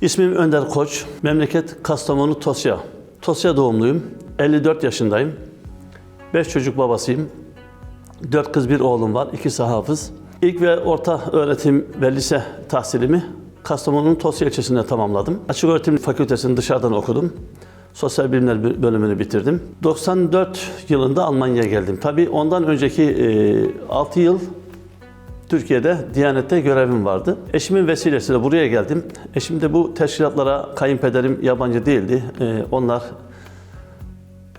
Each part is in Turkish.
İsmim Önder Koç. Memleket Kastamonu Tosya. Tosya doğumluyum. 54 yaşındayım. 5 çocuk babasıyım. 4 kız bir oğlum var. İkisi hafız. İlk ve orta öğretim ve lise tahsilimi Kastamonu'nun Tosya ilçesinde tamamladım. Açık öğretim fakültesini dışarıdan okudum. Sosyal bilimler bölümünü bitirdim. 94 yılında Almanya'ya geldim. Tabii ondan önceki 6 yıl Türkiye'de Diyanet'te görevim vardı. Eşimin vesilesiyle buraya geldim. Eşim de bu teşkilatlara kayınpederim yabancı değildi. Ee, onlar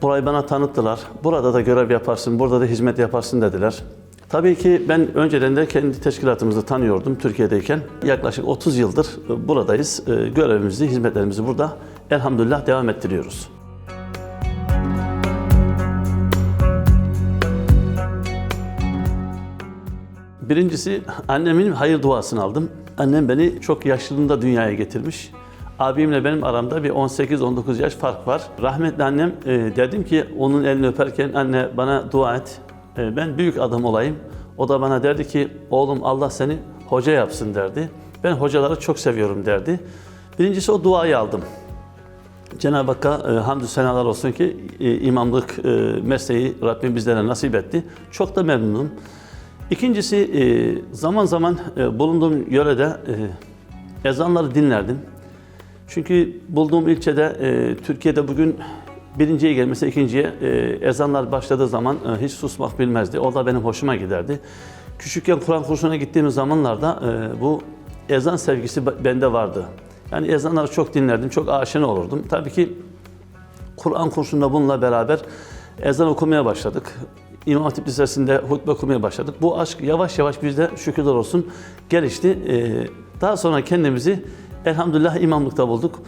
burayı bana tanıttılar. Burada da görev yaparsın, burada da hizmet yaparsın dediler. Tabii ki ben önceden de kendi teşkilatımızı tanıyordum Türkiye'deyken. Yaklaşık 30 yıldır buradayız. Ee, Görevimizi, hizmetlerimizi burada elhamdülillah devam ettiriyoruz. Birincisi annemin hayır duasını aldım. Annem beni çok yaşlılığında dünyaya getirmiş. Abimle benim aramda bir 18-19 yaş fark var. Rahmetli annem e, dedim ki onun elini öperken anne bana dua et. E, ben büyük adam olayım. O da bana derdi ki oğlum Allah seni hoca yapsın derdi. Ben hocaları çok seviyorum derdi. Birincisi o duayı aldım. Cenab-ı Hakk'a e, hamdü senalar olsun ki e, imamlık e, mesleği Rabbim bizlere nasip etti. Çok da memnunum. İkincisi e, zaman zaman e, bulunduğum yörede e, ezanları dinlerdim. Çünkü bulduğum ilçede Türkiye'de bugün birinciye gelmesi ikinciye ezanlar başladığı zaman hiç susmak bilmezdi. O da benim hoşuma giderdi. Küçükken Kur'an kursuna gittiğimiz zamanlarda bu ezan sevgisi bende vardı. Yani ezanları çok dinlerdim, çok aşina olurdum. Tabii ki Kur'an kursunda bununla beraber ezan okumaya başladık. İmam Hatip Lisesi'nde hutbe okumaya başladık. Bu aşk yavaş yavaş bizde şükürler olsun gelişti. Ee, Daha sonra kendimizi elhamdülillah imamlıkta bulduk.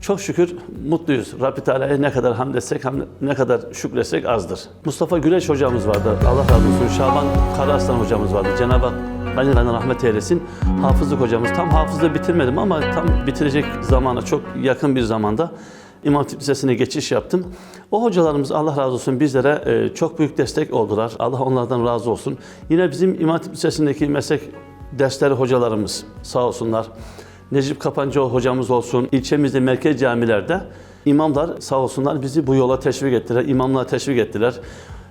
Çok şükür mutluyuz. Rabbi Teala'ya ne kadar hamd etsek, ham- ne kadar şükretsek azdır. Mustafa Güleç hocamız vardı. Allah razı olsun. Şaban Karaaslan hocamız vardı. Cenab-ı Hak gani rahmet eylesin. Hafızlık hocamız. Tam hafızlığı bitirmedim ama tam bitirecek zamana çok yakın bir zamanda İmam Hatip Lisesi'ne geçiş yaptım. O hocalarımız Allah razı olsun bizlere e, çok büyük destek oldular. Allah onlardan razı olsun. Yine bizim İmam Hatip Lisesi'ndeki meslek dersleri hocalarımız sağ olsunlar. Necip Kapancı hocamız olsun, ilçemizde merkez camilerde imamlar sağ olsunlar bizi bu yola teşvik ettiler, imamlığa teşvik ettiler.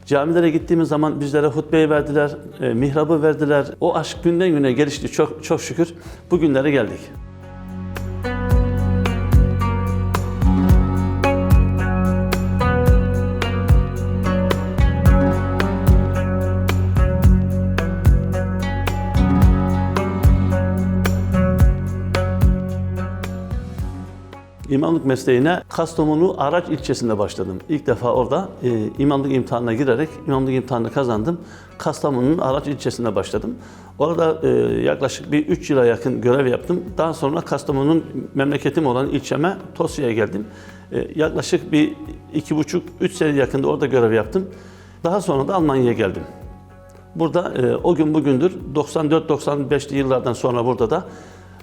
Camilere gittiğimiz zaman bizlere hutbeyi verdiler, e, mihrabı verdiler. O aşk günden güne gelişti çok çok şükür. Bugünlere geldik. İmamlık mesleğine Kastamonu Araç ilçesinde başladım. İlk defa orada e, imamlık imtihanına girerek imamlık imtihanını kazandım. Kastamonu'nun Araç ilçesinde başladım. Orada e, yaklaşık bir 3 yıla yakın görev yaptım. Daha sonra Kastamonu'nun memleketim olan ilçeme Tosya'ya geldim. E, yaklaşık bir iki buçuk, üç sene yakında orada görev yaptım. Daha sonra da Almanya'ya geldim. Burada e, o gün bugündür 94-95'li yıllardan sonra burada da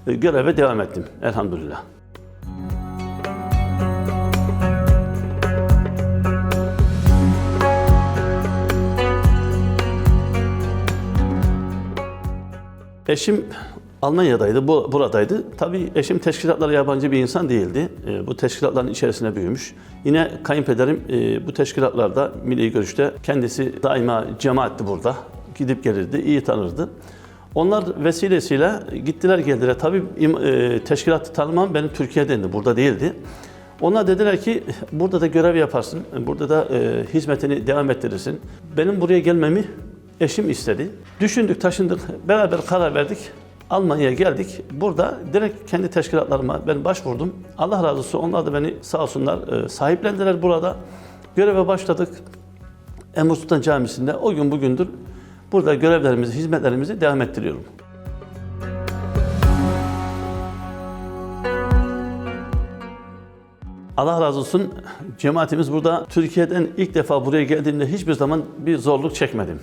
e, göreve devam ettim elhamdülillah. Eşim Almanya'daydı, bu, buradaydı. Tabii eşim teşkilatlara yabancı bir insan değildi. E, bu teşkilatların içerisine büyümüş. Yine kayınpederim e, bu teşkilatlarda milli görüşte kendisi daima cemaatti burada. Gidip gelirdi, iyi tanırdı. Onlar vesilesiyle gittiler geldiler. Tabii e, teşkilatı tanımam benim Türkiye'dendi, burada değildi. Onlar dediler ki burada da görev yaparsın, burada da e, hizmetini devam ettirirsin. Benim buraya gelmemi eşim istedi. Düşündük, taşındık, beraber karar verdik. Almanya'ya geldik. Burada direkt kendi teşkilatlarıma ben başvurdum. Allah razı olsun onlar da beni sağ olsunlar e, sahiplendiler burada. Göreve başladık. Emre Sultan Camisi'nde o gün bugündür burada görevlerimizi, hizmetlerimizi devam ettiriyorum. Allah razı olsun cemaatimiz burada Türkiye'den ilk defa buraya geldiğimde hiçbir zaman bir zorluk çekmedim.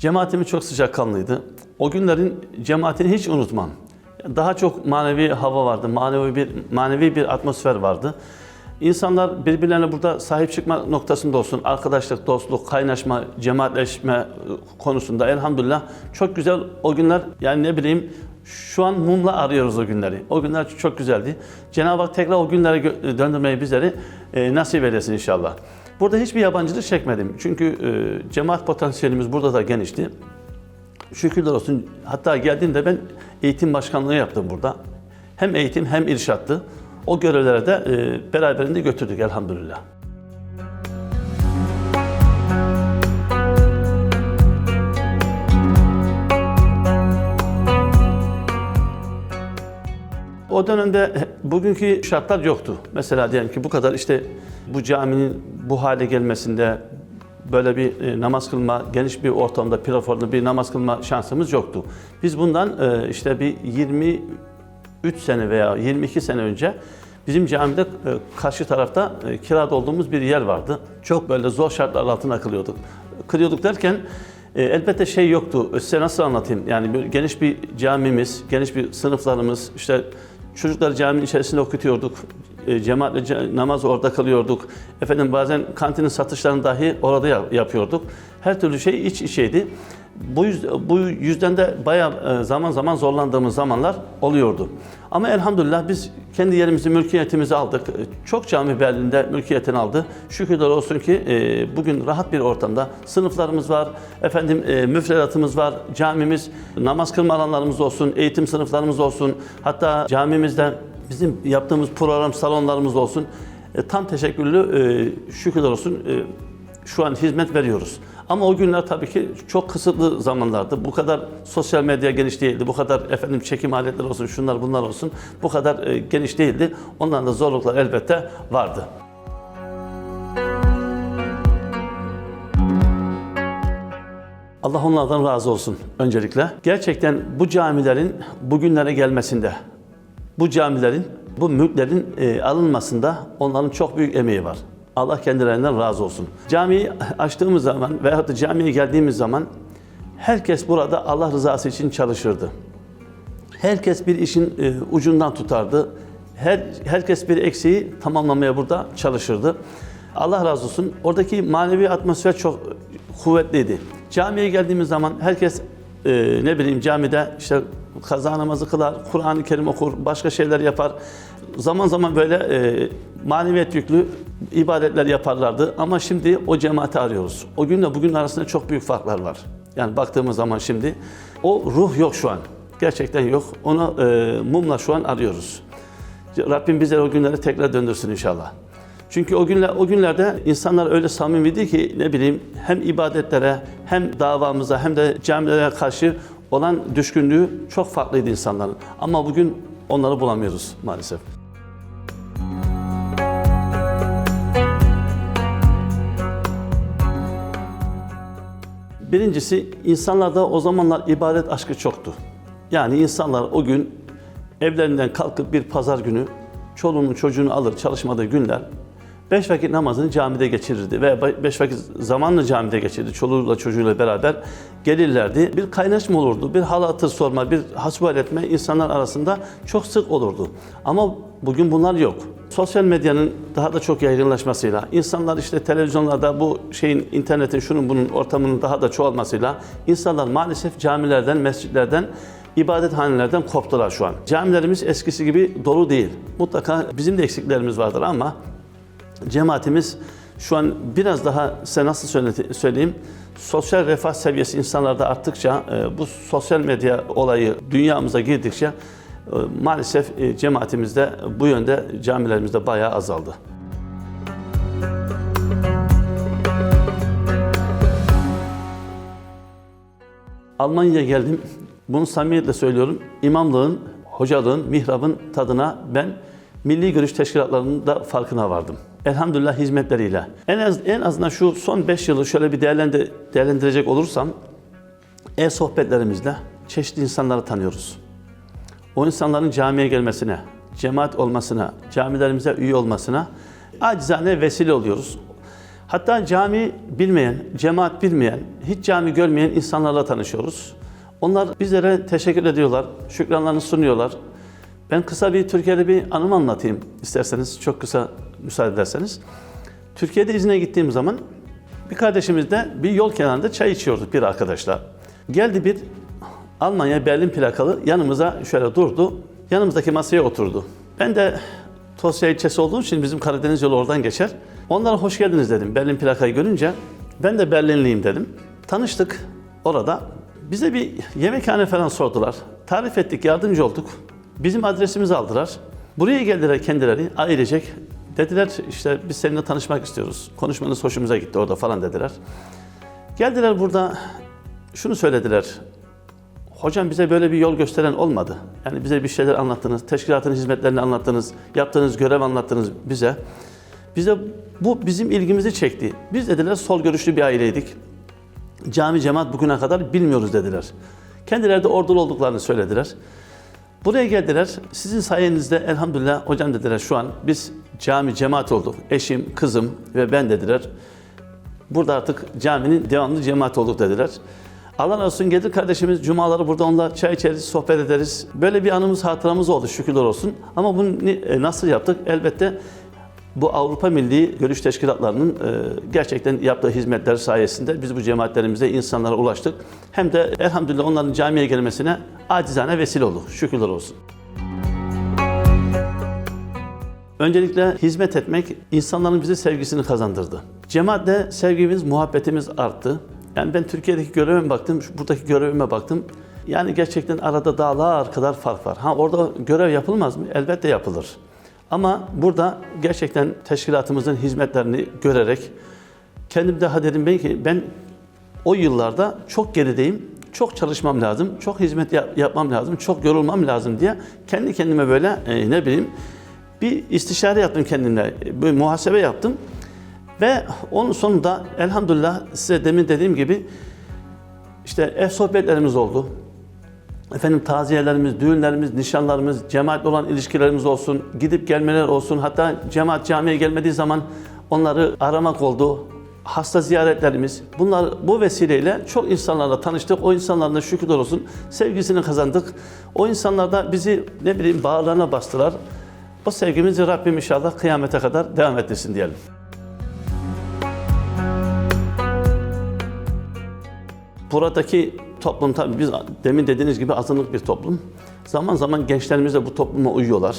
Cemaatimiz çok sıcakkanlıydı. O günlerin cemaatini hiç unutmam. Daha çok manevi hava vardı, manevi bir manevi bir atmosfer vardı. İnsanlar birbirlerine burada sahip çıkma noktasında olsun, arkadaşlık, dostluk, kaynaşma, cemaatleşme konusunda elhamdülillah çok güzel o günler yani ne bileyim Şu an mumla arıyoruz o günleri. O günler çok güzeldi. Cenab-ı Hak tekrar o günlere döndürmeyi bizleri e, nasip eylesin inşallah. Burada hiçbir yabancılık çekmedim. Çünkü e, cemaat potansiyelimiz burada da genişti. Şükürler olsun. Hatta geldiğimde ben eğitim başkanlığı yaptım burada. Hem eğitim hem irşattı. O görevlere de e, beraberinde götürdük elhamdülillah. O dönemde bugünkü şartlar yoktu. Mesela diyelim ki bu kadar işte bu caminin bu hale gelmesinde böyle bir e, namaz kılma, geniş bir ortamda plafonlu bir namaz kılma şansımız yoktu. Biz bundan e, işte bir 23 sene veya 22 sene önce bizim camide e, karşı tarafta e, kirada olduğumuz bir yer vardı. Çok böyle zor şartlar altında kılıyorduk. Kılıyorduk derken e, elbette şey yoktu. Size nasıl anlatayım? Yani böyle geniş bir camimiz, geniş bir sınıflarımız, işte çocukları caminin içerisinde okutuyorduk. E, cemaatle ce- namaz orada kılıyorduk. Efendim bazen kantinin satışlarını dahi orada yap- yapıyorduk. Her türlü şey iç içeydi. Bu, yüz, bu yüzden de bayağı e, zaman zaman zorlandığımız zamanlar oluyordu. Ama elhamdülillah biz kendi yerimizi, mülkiyetimizi aldık. E, Çok cami Berlin'de mülkiyetini aldı. Şükürler olsun ki bugün rahat bir ortamda sınıflarımız var, efendim e, müfredatımız var, camimiz, namaz kılma alanlarımız olsun, eğitim sınıflarımız olsun. Hatta camimizde bizim yaptığımız program salonlarımız olsun. E, tam teşekkürlü e, şükürler olsun e, şu an hizmet veriyoruz. Ama o günler tabii ki çok kısıtlı zamanlardı. Bu kadar sosyal medya geniş değildi. Bu kadar efendim çekim aletleri olsun, şunlar bunlar olsun. Bu kadar e, geniş değildi. Ondan da zorluklar elbette vardı. Allah onlardan razı olsun öncelikle. Gerçekten bu camilerin bugünlere gelmesinde, bu camilerin, bu mülklerin e, alınmasında onların çok büyük emeği var. Allah kendilerinden razı olsun. Camiyi açtığımız zaman veyahut da camiye geldiğimiz zaman herkes burada Allah rızası için çalışırdı. Herkes bir işin e, ucundan tutardı. Her herkes bir eksiği tamamlamaya burada çalışırdı. Allah razı olsun. Oradaki manevi atmosfer çok kuvvetliydi. Camiye geldiğimiz zaman herkes e, ne bileyim camide işte kaza namazı kılar, Kur'an-ı Kerim okur, başka şeyler yapar. Zaman zaman böyle e, maneviyet yüklü ibadetler yaparlardı. Ama şimdi o cemaati arıyoruz. O günle bugün arasında çok büyük farklar var. Yani baktığımız zaman şimdi o ruh yok şu an. Gerçekten yok. Onu e, mumla şu an arıyoruz. Rabbim bize o günleri tekrar döndürsün inşallah. Çünkü o günler o günlerde insanlar öyle samimiydi ki ne bileyim hem ibadetlere hem davamıza hem de camilere karşı olan düşkünlüğü çok farklıydı insanların. Ama bugün onları bulamıyoruz maalesef. Birincisi insanlarda o zamanlar ibadet aşkı çoktu. Yani insanlar o gün evlerinden kalkıp bir pazar günü çoluğunu çocuğunu alır çalışmadığı günler beş vakit namazını camide geçirirdi ve beş vakit zamanını camide geçirirdi çoluğuyla çocuğuyla beraber gelirlerdi. Bir kaynaşma olurdu, bir hal hatır sorma, bir hasbihal etme insanlar arasında çok sık olurdu. Ama bugün bunlar yok. Sosyal medyanın daha da çok yaygınlaşmasıyla, insanlar işte televizyonlarda bu şeyin, internetin, şunun bunun ortamının daha da çoğalmasıyla insanlar maalesef camilerden, mescitlerden ibadethanelerden koptular şu an. Camilerimiz eskisi gibi dolu değil. Mutlaka bizim de eksiklerimiz vardır ama cemaatimiz şu an biraz daha size nasıl söyle- söyleyeyim sosyal refah seviyesi insanlarda arttıkça e, bu sosyal medya olayı dünyamıza girdikçe e, maalesef e, cemaatimizde bu yönde camilerimizde bayağı azaldı. Almanya'ya geldim. Bunu samimiyetle söylüyorum. İmamlığın, hocalığın, mihrabın tadına ben milli görüş teşkilatlarının da farkına vardım. Elhamdülillah hizmetleriyle. En az en azından şu son 5 yılı şöyle bir değerlendir, değerlendirecek olursam e-sohbetlerimizle çeşitli insanları tanıyoruz. O insanların camiye gelmesine, cemaat olmasına, camilerimize üye olmasına acizane vesile oluyoruz. Hatta cami bilmeyen, cemaat bilmeyen, hiç cami görmeyen insanlarla tanışıyoruz. Onlar bizlere teşekkür ediyorlar, şükranlarını sunuyorlar. Ben kısa bir Türkiye'de bir anımı anlatayım isterseniz, çok kısa müsaade ederseniz. Türkiye'de izine gittiğim zaman bir kardeşimizle bir yol kenarında çay içiyorduk bir arkadaşla. Geldi bir Almanya Berlin plakalı yanımıza şöyle durdu. Yanımızdaki masaya oturdu. Ben de Tosya ilçesi olduğum için bizim Karadeniz yolu oradan geçer. Onlara hoş geldiniz dedim Berlin plakayı görünce. Ben de Berlinliyim dedim. Tanıştık orada. Bize bir yemekhane falan sordular. Tarif ettik, yardımcı olduk. Bizim adresimizi aldılar. Buraya geldiler kendileri ailecek. Dediler işte biz seninle tanışmak istiyoruz. Konuşmanız hoşumuza gitti orada falan dediler. Geldiler burada şunu söylediler. Hocam bize böyle bir yol gösteren olmadı. Yani bize bir şeyler anlattınız, teşkilatın hizmetlerini anlattınız, yaptığınız görev anlattınız bize. Bize bu bizim ilgimizi çekti. Biz dediler sol görüşlü bir aileydik. Cami cemaat bugüne kadar bilmiyoruz dediler. Kendileri de ordulu olduklarını söylediler. Buraya geldiler. Sizin sayenizde elhamdülillah hocam dediler şu an biz cami cemaat olduk. Eşim, kızım ve ben dediler. Burada artık caminin devamlı cemaat olduk dediler. Allah razı olsun gelir kardeşimiz cumaları burada onunla çay içeriz, sohbet ederiz. Böyle bir anımız, hatıramız oldu şükürler olsun. Ama bunu e, nasıl yaptık? Elbette bu Avrupa Milli Görüş Teşkilatlarının e, gerçekten yaptığı hizmetler sayesinde biz bu cemaatlerimize insanlara ulaştık. Hem de elhamdülillah onların camiye gelmesine acizane vesile olduk. Şükürler olsun. Öncelikle hizmet etmek insanların bize sevgisini kazandırdı. Cemaatle sevgimiz, muhabbetimiz arttı. Yani ben Türkiye'deki görevime baktım, buradaki görevime baktım. Yani gerçekten arada dağlar kadar fark var. Ha orada görev yapılmaz mı? Elbette yapılır. Ama burada gerçekten teşkilatımızın hizmetlerini görerek kendim daha dedim ben ki ben o yıllarda çok gerideyim. Çok çalışmam lazım, çok hizmet yap- yapmam lazım, çok yorulmam lazım diye kendi kendime böyle e, ne bileyim bir istişare yaptım kendimle, bir muhasebe yaptım. Ve onun sonunda elhamdülillah size demin dediğim gibi işte ev sohbetlerimiz oldu. Efendim taziyelerimiz, düğünlerimiz, nişanlarımız, cemaatle olan ilişkilerimiz olsun, gidip gelmeler olsun. Hatta cemaat camiye gelmediği zaman onları aramak oldu. Hasta ziyaretlerimiz. Bunlar bu vesileyle çok insanlarla tanıştık. O insanların da şükürler olsun sevgisini kazandık. O insanlar da bizi ne bileyim bağlarına bastılar. O sevgimizi Rabbim inşallah kıyamete kadar devam ettirsin diyelim. Buradaki toplum tabii biz demin dediğiniz gibi azınlık bir toplum. Zaman zaman gençlerimiz de bu topluma uyuyorlar.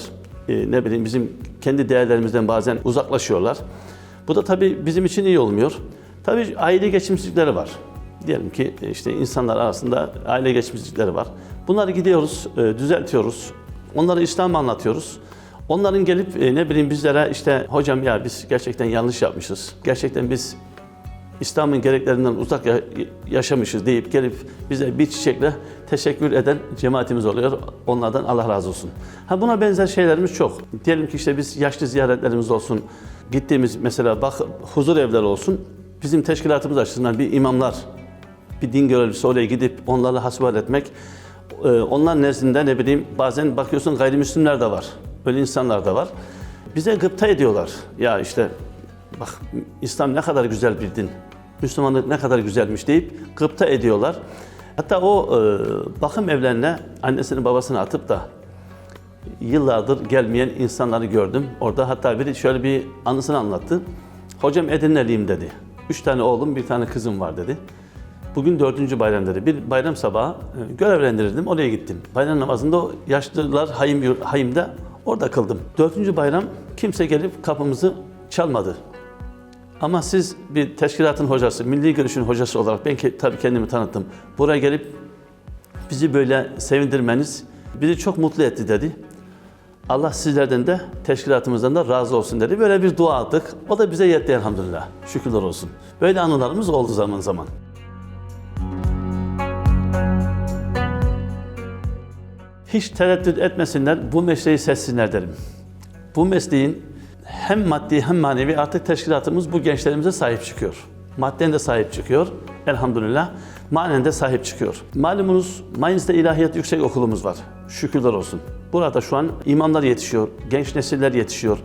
Ee, ne bileyim bizim kendi değerlerimizden bazen uzaklaşıyorlar. Bu da tabii bizim için iyi olmuyor. Tabii aile geçimsizlikleri var. Diyelim ki işte insanlar arasında aile geçimsizlikleri var. Bunları gidiyoruz, e, düzeltiyoruz. Onlara İslam anlatıyoruz. Onların gelip e, ne bileyim bizlere işte hocam ya biz gerçekten yanlış yapmışız. Gerçekten biz İslam'ın gereklerinden uzak ya- yaşamışız deyip gelip bize bir çiçekle teşekkür eden cemaatimiz oluyor. Onlardan Allah razı olsun. Ha buna benzer şeylerimiz çok. Diyelim ki işte biz yaşlı ziyaretlerimiz olsun. Gittiğimiz mesela bak huzur evleri olsun. Bizim teşkilatımız açısından bir imamlar, bir din görevlisi oraya gidip onlarla hasbihal etmek. e, Onlar nezdinde ne bileyim bazen bakıyorsun gayrimüslimler de var. Öyle insanlar da var. Bize gıpta ediyorlar. Ya işte bak İslam ne kadar güzel bir din. Müslümanlık ne kadar güzelmiş deyip gıpta ediyorlar. Hatta o e, bakım evlerine annesini babasını atıp da yıllardır gelmeyen insanları gördüm. Orada hatta biri şöyle bir anısını anlattı. Hocam Edirne'liyim dedi. Üç tane oğlum, bir tane kızım var dedi. Bugün dördüncü bayram dedi. Bir bayram sabahı e, görevlendirildim, oraya gittim. Bayram namazında yaşlılar hayım, yur- hayımda orada kıldım. Dördüncü bayram kimse gelip kapımızı çalmadı. Ama siz bir teşkilatın hocası, milli görüşün hocası olarak ben ke- tabii kendimi tanıttım. Buraya gelip bizi böyle sevindirmeniz bizi çok mutlu etti dedi. Allah sizlerden de teşkilatımızdan da razı olsun dedi. Böyle bir dua attık. O da bize yetti elhamdülillah. Şükürler olsun. Böyle anılarımız oldu zaman zaman. Hiç tereddüt etmesinler, bu mesleği seçsinler derim. Bu mesleğin hem maddi hem manevi artık teşkilatımız bu gençlerimize sahip çıkıyor. Madden de sahip çıkıyor. Elhamdülillah. Manen de sahip çıkıyor. Malumunuz Mainz'de İlahiyat Yüksek Okulumuz var. Şükürler olsun. Burada şu an imamlar yetişiyor, genç nesiller yetişiyor.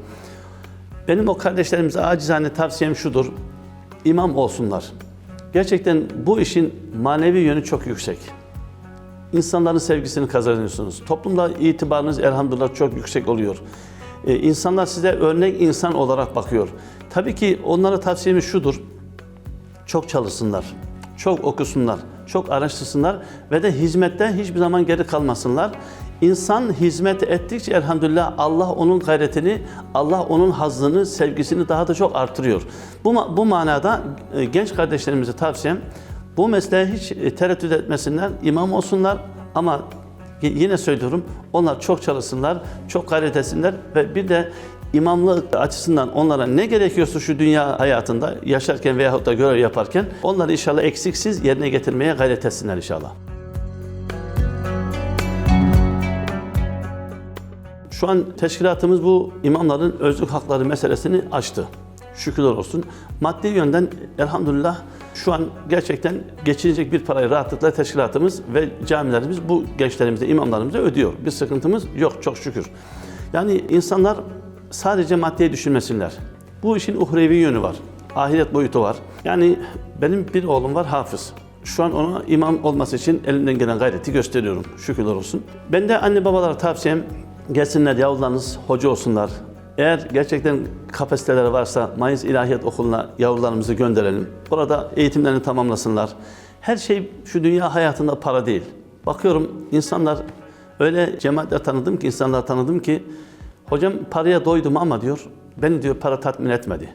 Benim o kardeşlerimize acizane tavsiyem şudur. İmam olsunlar. Gerçekten bu işin manevi yönü çok yüksek. İnsanların sevgisini kazanıyorsunuz. Toplumda itibarınız elhamdülillah çok yüksek oluyor. Ee, insanlar size örnek insan olarak bakıyor. Tabii ki onlara tavsiyemiz şudur. Çok çalışsınlar, çok okusunlar, çok araştırsınlar ve de hizmetten hiçbir zaman geri kalmasınlar. İnsan hizmet ettikçe elhamdülillah Allah onun gayretini, Allah onun hazzını, sevgisini daha da çok artırıyor. Bu, bu manada e, genç kardeşlerimize tavsiyem bu mesleğe hiç e, tereddüt etmesinler, imam olsunlar ama yine söylüyorum onlar çok çalışsınlar, çok gayret etsinler ve bir de imamlık açısından onlara ne gerekiyorsa şu dünya hayatında yaşarken veyahut da görev yaparken onları inşallah eksiksiz yerine getirmeye gayret etsinler inşallah. Şu an teşkilatımız bu imamların özlük hakları meselesini açtı. Şükürler olsun. Maddi yönden elhamdülillah şu an gerçekten geçilecek bir parayı rahatlıkla teşkilatımız ve camilerimiz bu gençlerimize, imamlarımıza ödüyor. Bir sıkıntımız yok çok şükür. Yani insanlar sadece maddiye düşünmesinler. Bu işin uhrevi yönü var. Ahiret boyutu var. Yani benim bir oğlum var hafız. Şu an ona imam olması için elimden gelen gayreti gösteriyorum. Şükürler olsun. Ben de anne babalara tavsiyem gelsinler yavrularınız hoca olsunlar. Eğer gerçekten kapasiteleri varsa Mayıs İlahiyat Okulu'na yavrularımızı gönderelim. Burada eğitimlerini tamamlasınlar. Her şey şu dünya hayatında para değil. Bakıyorum insanlar öyle cemaatler tanıdım ki, insanlar tanıdım ki hocam paraya doydum ama diyor beni diyor para tatmin etmedi.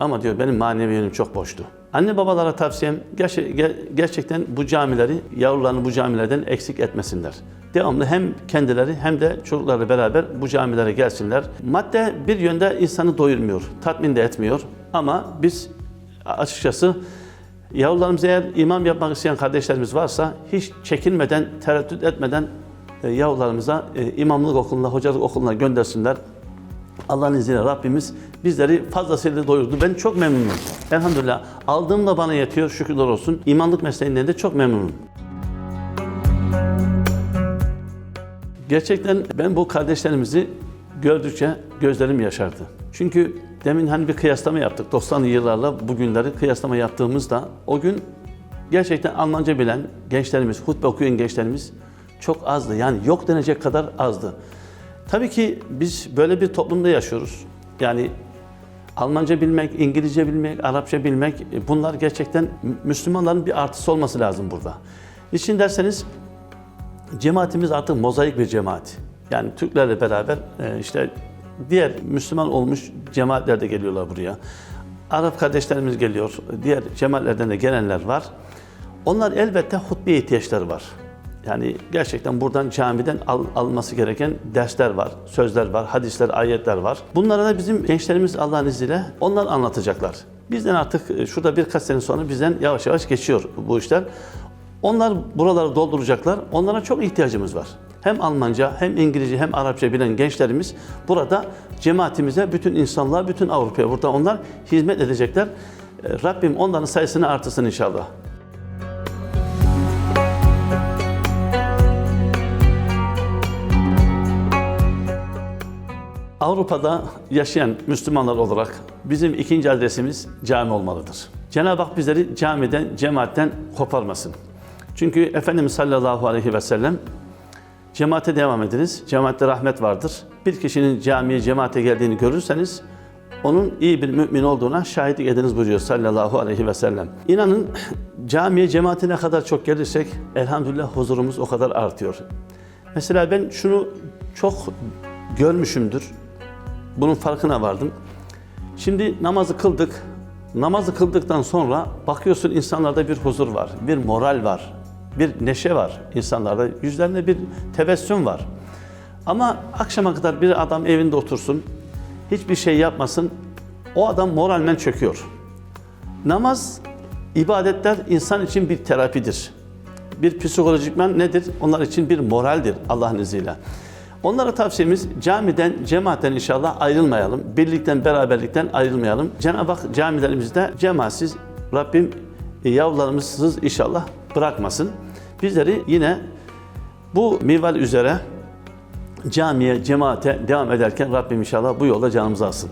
Ama diyor benim manevi yönüm çok boştu. Anne babalara tavsiyem gerçe- ger- gerçekten bu camileri, yavrularını bu camilerden eksik etmesinler. Devamlı hem kendileri hem de çocuklarla beraber bu camilere gelsinler. Madde bir yönde insanı doyurmuyor, tatmin de etmiyor. Ama biz açıkçası yavrularımız eğer imam yapmak isteyen kardeşlerimiz varsa hiç çekinmeden, tereddüt etmeden e, yavrularımıza e, imamlık okuluna, hocalık okuluna göndersinler. Allah'ın izniyle Rabbimiz bizleri fazlasıyla doyurdu. Ben çok memnunum. Elhamdülillah. Aldığım da bana yetiyor. Şükürler olsun. İmanlık mesleğinden de çok memnunum. Gerçekten ben bu kardeşlerimizi gördükçe gözlerim yaşardı. Çünkü demin hani bir kıyaslama yaptık. 90'lı yıllarla bugünleri kıyaslama yaptığımızda o gün gerçekten Almanca bilen gençlerimiz, hutbe okuyan gençlerimiz çok azdı. Yani yok denecek kadar azdı. Tabii ki biz böyle bir toplumda yaşıyoruz. Yani Almanca bilmek, İngilizce bilmek, Arapça bilmek e, bunlar gerçekten Müslümanların bir artısı olması lazım burada. Niçin derseniz cemaatimiz artık mozaik bir cemaat. Yani Türklerle beraber e, işte diğer Müslüman olmuş cemaatler de geliyorlar buraya. Arap kardeşlerimiz geliyor, diğer cemaatlerden de gelenler var. Onlar elbette hutbeye ihtiyaçları var. Yani gerçekten buradan camiden al, alması gereken dersler var, sözler var, hadisler, ayetler var. Bunlara da bizim gençlerimiz Allah'ın izniyle onlar anlatacaklar. Bizden artık e, şurada birkaç sene sonra bizden yavaş yavaş geçiyor bu işler. Onlar buraları dolduracaklar. Onlara çok ihtiyacımız var. Hem Almanca, hem İngilizce, hem Arapça bilen gençlerimiz burada cemaatimize, bütün insanlığa, bütün Avrupa'ya burada onlar hizmet edecekler. E, Rabbim onların sayısını artırsın inşallah. Avrupa'da yaşayan Müslümanlar olarak bizim ikinci adresimiz cami olmalıdır. Cenab-ı Hak bizleri camiden, cemaatten koparmasın. Çünkü Efendimiz sallallahu aleyhi ve sellem cemaate devam ediniz. Cemaatte rahmet vardır. Bir kişinin camiye, cemaate geldiğini görürseniz onun iyi bir mümin olduğuna şahitlik ediniz buyuruyor sallallahu aleyhi ve sellem. İnanın camiye, cemaate ne kadar çok gelirsek elhamdülillah huzurumuz o kadar artıyor. Mesela ben şunu çok görmüşümdür. Bunun farkına vardım. Şimdi namazı kıldık. Namazı kıldıktan sonra bakıyorsun insanlarda bir huzur var, bir moral var, bir neşe var insanlarda. Yüzlerinde bir tebessüm var. Ama akşama kadar bir adam evinde otursun, hiçbir şey yapmasın, o adam moralmen çöküyor. Namaz, ibadetler insan için bir terapidir. Bir psikolojikmen nedir? Onlar için bir moraldir Allah'ın izniyle. Onlara tavsiyemiz camiden, cemaatten inşallah ayrılmayalım. Birlikten, beraberlikten ayrılmayalım. Cenab-ı Hak camilerimizde cemaatsiz, Rabbim e, yavrularımızsız inşallah bırakmasın. Bizleri yine bu minval üzere camiye, cemaate devam ederken Rabbim inşallah bu yolda canımızı alsın.